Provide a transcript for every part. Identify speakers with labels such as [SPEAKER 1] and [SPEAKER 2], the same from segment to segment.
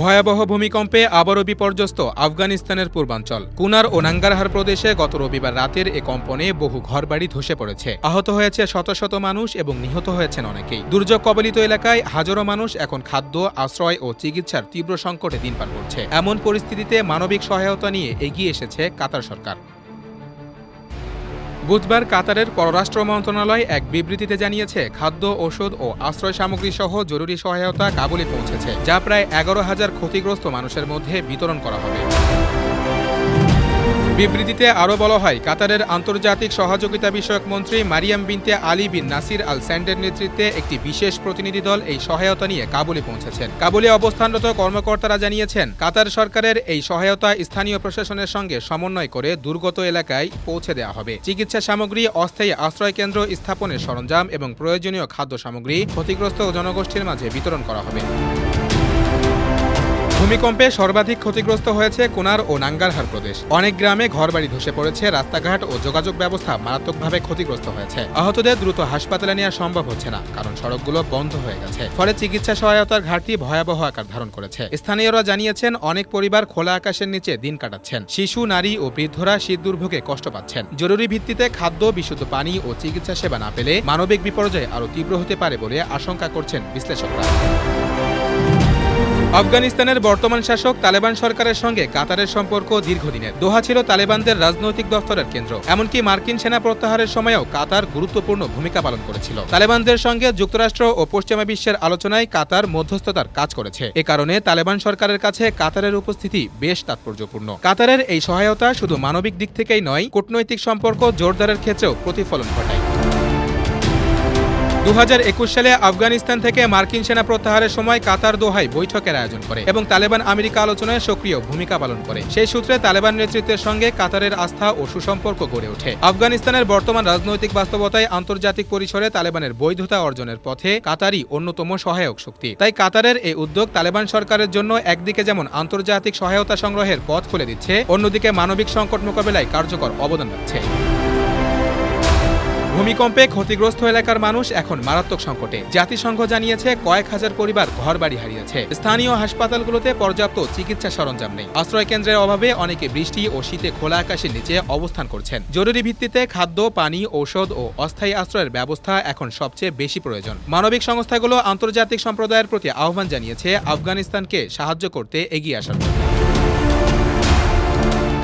[SPEAKER 1] ভয়াবহ ভূমিকম্পে আবারও বিপর্যস্ত আফগানিস্তানের পূর্বাঞ্চল। কুনার ও নাঙ্গারহার প্রদেশে গত রবিবার রাতের এ কম্পনে বহু ঘরবাড়ি ধসে পড়েছে। আহত হয়েছে শত শত মানুষ এবং নিহত হয়েছেন অনেকেই। দুর্যোগ কবলিত এলাকায় হাজারো মানুষ এখন খাদ্য, আশ্রয় ও চিকিৎসার তীব্র সংকটে দিন পার করছে। এমন পরিস্থিতিতে মানবিক সহায়তা নিয়ে এগিয়ে এসেছে কাতার সরকার। বুধবার কাতারের পররাষ্ট্র মন্ত্রণালয় এক বিবৃতিতে জানিয়েছে, খাদ্য, ওষুধ ও আশ্রয় সামগ্রী সহ জরুরি সহায়তা কাবুলে পৌঁছেছে, যা প্রায় এগারো হাজার ক্ষতিগ্রস্ত মানুষের মধ্যে বিতরণ করা হবে। বিবৃতিতে আরও বলা হয়, কাতারের আন্তর্জাতিক সহযোগিতা বিষয়ক মন্ত্রী মারিয়াম বিনতে আলী বিন নাসির আল স্যান্ডের নেতৃত্বে একটি বিশেষ প্রতিনিধি দল এই সহায়তা নিয়ে কাবুলে পৌঁছেছেন। কাবুলে অবস্থানরত কর্মকর্তারা জানিয়েছেন, কাতার সরকারের এই সহায়তা স্থানীয় প্রশাসনের সঙ্গে সমন্বয় করে দুর্গত এলাকায় পৌঁছে দেওয়া হবে। চিকিৎসা সামগ্রী, অস্থায়ী আশ্রয় কেন্দ্র স্থাপনের সরঞ্জাম এবং প্রয়োজনীয় খাদ্য সামগ্রী ক্ষতিগ্রস্ত জনগোষ্ঠীর মাঝে বিতরণ করা হবে। ভূমিকম্পে সর্বাধিক ক্ষতিগ্রস্ত হয়েছে কোনার ও নাঙ্গারহার প্রদেশ। অনেক গ্রামে ঘরবাড়ি ধসে পড়েছে, রাস্তাঘাট ও যোগাযোগ ব্যবস্থা মারাত্মকভাবে ক্ষতিগ্রস্ত হয়েছে। আহতদের দ্রুত হাসপাতালে নেওয়া সম্ভব হচ্ছে না, কারণ সড়কগুলো বন্ধ হয়ে গেছে। ফলে চিকিৎসা সহায়তার ঘাটতি ভয়াবহ আকার ধারণ করেছে। স্থানীয়রা জানিয়েছেন, অনেক পরিবার খোলা আকাশের নিচে দিন কাটাচ্ছেন। শিশু, নারী ও বৃদ্ধরা শীত দুর্ভোগে কষ্ট পাচ্ছেন। জরুরি ভিত্তিতে খাদ্য, বিশুদ্ধ পানি ও চিকিৎসা সেবা না পেলে মানবিক বিপর্যয় আরও তীব্র হতে পারে বলে আশঙ্কা করছেন বিশ্লেষকরা। আফগানিস্তানের বর্তমান শাসক তালেবান সরকারের সঙ্গে কাতারের সম্পর্ক দীর্ঘদিনের। দোহা ছিল তালেবানদের রাজনৈতিক দফতরের কেন্দ্র। এমনকি মার্কিন সেনা প্রত্যাহারের সময়ও কাতার গুরুত্বপূর্ণ ভূমিকা পালন করেছিল। তালেবানদের সঙ্গে যুক্তরাষ্ট্র ও পশ্চিমা বিশ্বের আলোচনায় কাতার মধ্যস্থতার কাজ করেছে। এ কারণে তালেবান সরকারের কাছে কাতারের উপস্থিতি বেশ তাৎপর্যপূর্ণ। কাতারের এই সহায়তা শুধু মানবিক দিক থেকেই নয়, কূটনৈতিক সম্পর্ক জোরদারের ক্ষেত্রেও প্রতিফলন ঘটায়। দু হাজার একুশ সালে আফগানিস্তান থেকে মার্কিন সেনা প্রত্যাহারের সময় কাতার দোহায় বৈঠকের আয়োজন করে এবং তালেবান আমেরিকা আলোচনায় সক্রিয় ভূমিকা পালন করে। সেই সূত্রে তালেবান নেতৃত্বের সঙ্গে কাতারের আস্থা ও সুসম্পর্ক গড়ে ওঠে। আফগানিস্তানের বর্তমান রাজনৈতিক বাস্তবতায় আন্তর্জাতিক পরিসরে তালেবানের বৈধতা অর্জনের পথে কাতারই অন্যতম সহায়ক শক্তি। তাই কাতারের এই উদ্যোগ তালেবান সরকারের জন্য একদিকে যেমন আন্তর্জাতিক সহায়তা সংগ্রহের পথ খুলে দিচ্ছে, অন্যদিকে মানবিক সংকট মোকাবেলায় কার্যকর অবদান রাখছে। ভূমিকম্পে ক্ষতিগ্রস্ত এলাকার মানুষ এখন মারাত্মক সংকটে। জাতিসংঘ জানিয়েছে কয়েক হাজার পরিবার ঘরবাড়ি হারিয়েছে। স্থানীয় হাসপাতালগুলোতে পর্যাপ্ত চিকিৎসা সরঞ্জাম নেই। আশ্রয় কেন্দ্রের অভাবে অনেকে বৃষ্টি ও শীতে খোলা আকাশের নিচে অবস্থান করছেন। জরুরি ভিত্তিতে খাদ্য, পানি, ঔষধ ও অস্থায়ী আশ্রয়ের ব্যবস্থা এখন সবচেয়ে বেশি প্রয়োজন। মানবিক সংস্থাগুলো আন্তর্জাতিক সম্প্রদায়ের প্রতি আহ্বান জানিয়েছে আফগানিস্তানকে সাহায্য করতে এগিয়ে আসার জন্য।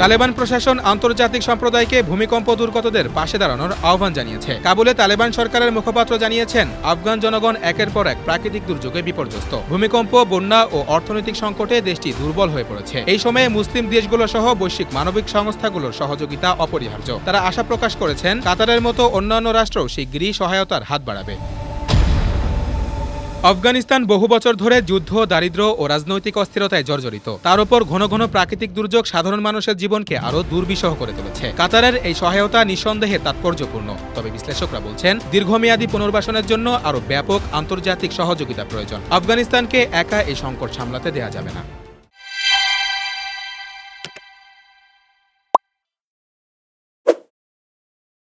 [SPEAKER 1] তালেবান প্রশাসন আন্তর্জাতিক সম্প্রদায়কে ভূমিকম্প দুর্গতদের পাশে দাঁড়ানোর আহ্বান জানিয়েছে। কাবুলে তালেবান সরকারের মুখপাত্র জানিয়েছেন, আফগান জনগণ একের পর এক প্রাকৃতিক দুর্যোগে বিপর্যস্ত। ভূমিকম্প, বন্যা ও অর্থনৈতিক সংকটে দেশটি দুর্বল হয়ে পড়েছে। এই সময়ে মুসলিম দেশগুলো সহ বৈশ্বিক মানবিক সংস্থাগুলোর সহযোগিতা অপরিহার্য। তারা আশা প্রকাশ করেছেন, কাতারের মতো অন্যান্য রাষ্ট্র শিগগিরই সহায়তার হাত বাড়াবে। আফগানিস্তান বহু বছর ধরে যুদ্ধ দারিদ্র ও রাজনৈতিক অস্থিরতায় জর্জরিত। তার উপর ঘন ঘন প্রাকৃতিক দুর্যোগ সাধারণ মানুষের জীবনকে আরও দুর্বিষহ করে তুলেছে। কাতারের এই সহায়তা নিঃসন্দেহে তাৎপর্যপূর্ণ। তবে বিশ্লেষকরা বলছেন, দীর্ঘমেয়াদী পুনর্বাসনের জন্য আরও ব্যাপক আন্তর্জাতিক সহযোগিতা প্রয়োজন। আফগানিস্তানকে একা এই সংকট সামলাতে দেয়া যাবে না।